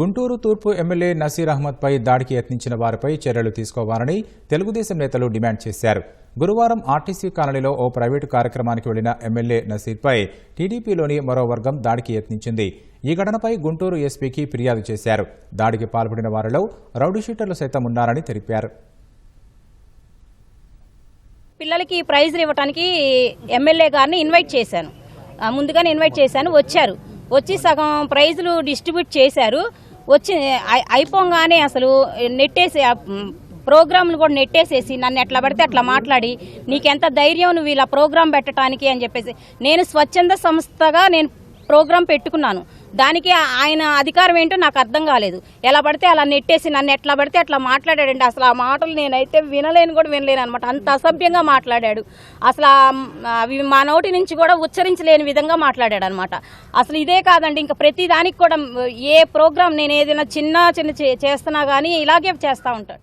గుంటూరు తూర్పు ఎమ్మెల్యే నసీర్ అహ్మద్పై దాడికి యత్నించిన వారిపై చర్యలు తీసుకోవాలని తెలుగుదేశం నేతలు డిమాండ్ చేశారు. గురువారం ఆర్టీసీ కాలనీలో ఓ ప్రైవేటు కార్యక్రమానికి వెళ్ళిన ఎమ్మెల్యే నసీర్పై టీడీపీలోని మరో వర్గం దాడికి యత్నించింది. ఈ ఘటనపై గుంటూరు ఎస్పీకి ఫిర్యాదు చేశారు. దాడికి పాల్పడిన వారిలో రౌడీషీటర్లు సైతం ఉన్నారని తెలిపారు. పిల్లలకి ప్రైజ్లు ఇవ్వడానికి ఎమ్మెల్యే గారిని ఇన్వైట్ చేశాను. ముందుగానే ఇన్వైట్ చేశాను. వచ్చారు. వచ్చి సగం ప్రైజులు డిస్ట్రిబ్యూట్ చేశారు. వచ్చి అయి- అయిపోగానే అసలు నెట్టేసి ప్రోగ్రాంలు కూడా నెట్టేసేసి నన్ను ఎట్లా పడితే అట్లా మాట్లాడి నీకెంత ధైర్యం నువ్వు ఇలా ప్రోగ్రాం పెట్టడానికి అని చెప్పేసి నేను స్వచ్ఛంద సంస్థగా నేను ప్రోగ్రాం పెట్టుకున్నాను. దానికి ఆయన అధికారం ఏంటో నాకు అర్థం కాలేదు. ఎలా పడితే అలా నెట్టేసి నన్ను ఎట్లా పడితే అట్లా మాట్లాడాడండి. అసలు ఆ మాటలు నేనైతే వినలేను కూడా వినలేను అనమాట అంత అసభ్యంగా మాట్లాడాడు. అసలు అవి మా నోటి నుంచి కూడా ఉచ్చరించలేని విధంగా మాట్లాడాడు అనమాట అసలు ఇదే కాదండి ఇంకా ప్రతి దానికి కూడా ఏ ప్రోగ్రాం నేను ఏదైనా చిన్న చిన్న చే- చేస్తున్నా కానీ ఇలాగే చేస్తూ ఉంటాడు.